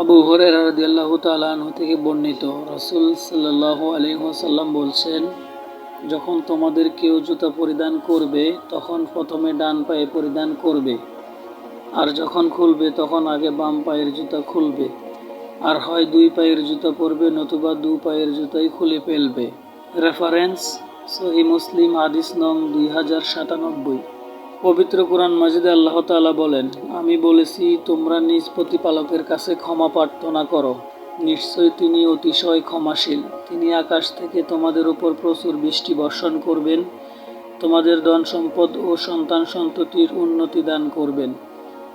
আবু হরের রাদিয়াল্লাহু তাআলা আনহু থেকে বর্ণিত, রাসূল সাল্লাল্লাহু আলাইহি ওয়াসাল্লাম বলছেন, যখন তোমাদের কেউ জুতা পরিধান করবে, তখন প্রথমে ডান পায়ে পরিধান করবে, আর যখন খুলবে, তখন আগে বাম পায়ের জুতা খুলবে, আর হয় দুই পায়ের জুতা পরবে নতুবা দু পায়ের জুতাই খুলে ফেলবে। রেফারেন্স সহি মুসলিম, হাদিস নং দুই হাজার সাতানব্বই। পবিত্র কোরআন মাজিদে আল্লাহ তাআলা বলেন, আমি বলেছি, তোমরা নিজ প্রতিপালকের কাছে ক্ষমা প্রার্থনা করো। নিশ্চয়ই তিনি অতিশয় ক্ষমাশীল। তিনি আকাশ থেকে তোমাদের উপর প্রচুর বৃষ্টি বর্ষণ করবেন। তোমাদের ধন সম্পদ ও সন্তান সন্ততির উন্নতি দান করবেন।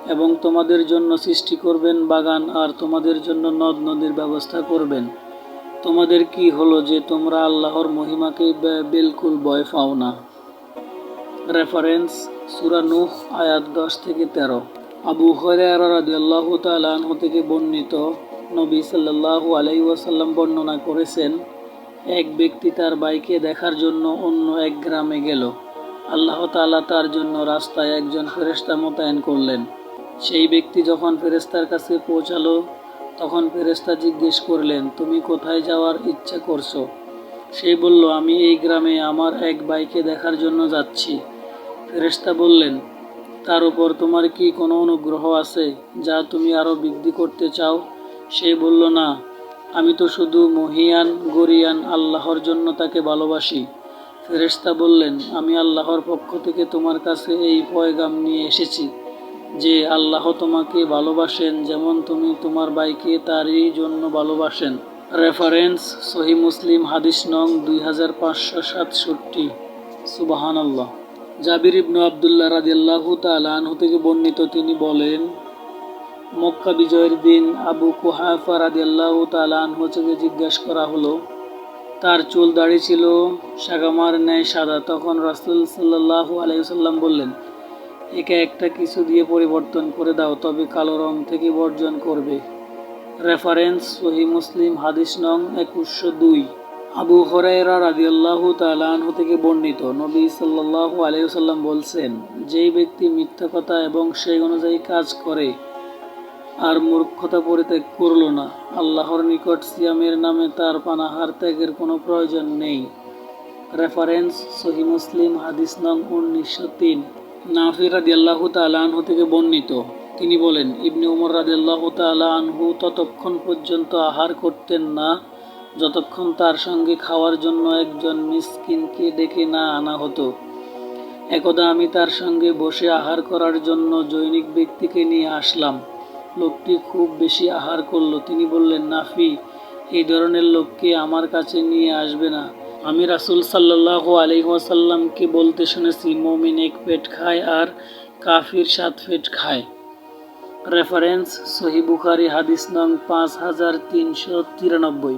এবং তোমাদের জন্য সৃষ্টি করবেন বাগান আর তোমাদের জন্য নদ নদীর ব্যবস্থা করবেন। তোমাদের কি হলো যে তোমরা আল্লাহর মহিমাকে বিলকুল ভয় পাও না? রেফারেন্স সুরা নূহ আয়াত দশ থেকে তেরো। আবু তাআলা আনহু থেকে বর্ণিত নবী সাল্লাল্লাহু আলাইহি ওয়াসাল্লাম বর্ণনা করেছেন, এক ব্যক্তি তার বাইকে দেখার জন্য অন্য এক গ্রামে গেল। আল্লাহ তাআলা তার জন্য রাস্তায় একজন ফেরেশতা মোতায়েন করলেন। সেই ব্যক্তি যখন ফেরেস্তার কাছে পৌঁছালো, তখন ফেরেশতা জিজ্ঞেস করলেন, তুমি কোথায় যাওয়ার ইচ্ছা করছ? সে বলল, আমি এই গ্রামে আমার এক বাইকে দেখার জন্য যাচ্ছি। ফেরেশতা বললেন, তার উপর তোমার কি কোনো অনুগ্রহ আছে যা তুমি আরও বৃদ্ধি করতে চাও? সে বলল, না, আমি তো শুধু মহিয়ান, গরিয়ান, আল্লাহর জন্য তাকে ভালোবাসি। ফেরেশতা বললেন, আমি আল্লাহর পক্ষ থেকে তোমার কাছে এই পয়গাম নিয়ে এসেছি যে আল্লাহ তোমাকে ভালোবাসেন যেমন তুমি তোমার বাইকে তারই জন্য ভালোবাসেন। রেফারেন্স, সহি মুসলিম, হাদিস নং দুই হাজার পাঁচশো সাতষট্টি। সুবাহান আল্লাহ জাবির ইবনু আবদুল্লাহ রাদিয়াল্লাহু তাআলা আনহু থেকে বর্ণিত, তিনি বলেন, মক্কা বিজয়ের দিন আবু কুহাফা রাদিয়াল্লাহু তাআলা আনহু থেকে জিজ্ঞাসা করা হলো, তার চুল দাড়ি ছিল সাগামার ন্যায় সাদা। তখন রাসূল সাল্লাল্লাহু আলাইহি সাল্লাম বললেন, একে একটা কিছু দিয়ে পরিবর্তন করে দাও, তবে কালো রং থেকে বর্জন করবে। রেফারেন্স সহি মুসলিম হাদিস নং একুশশো দুই। আবু হরাইরা রাদিয়াল্লাহু তাআলা আনহু থেকে বর্ণিত, নবী সাল্লাল্লাহু আলাইহুসাল্লাম বলছেন, যেই ব্যক্তি মিথ্যা কথা এবং সেই অনুযায়ী কাজ করে, আর মূর্খতা পরিত্যাগ করল না, আল্লাহর নিকট সিয়ামের নামে তার পানাহার ত্যাগের কোনো প্রয়োজন নেই। রেফারেন্স সহি মুসলিম, হাদিস নং উনিশশো তিন। নাফির রাদিয়াল্লাহু তাআলা আনহু থেকে বর্ণিত, তিনি বলেন, ইবনে উমর রাদিয়াল্লাহু তাআলা আনহু ততক্ষণ পর্যন্ত আহার করতেন না যতক্ষণ তার সঙ্গে খাওয়ার জন্য একজন মিসকিনকে ডেকে না আনা হতো, একদা আমি তার সঙ্গে বসে আহার করার জন্য জৈনিক ব্যক্তিকে নিয়ে আসলাম। লোকটি খুব বেশি আহার করল। তিনি বললেন, নাফি, এই ধরনের লোককে আমার কাছে নিয়ে আসবে না। আমি রাসূল সাল্লাল্লাহু আলাইহি ওয়াসাল্লামকে বলতে শুনেছি, মমিন এক পেট খায় আর কাফির সাত পেট খায়। রেফারেন্স সহি বুখারি, হাদিস নং পাঁচ হাজার তিনশো তিরানব্বই।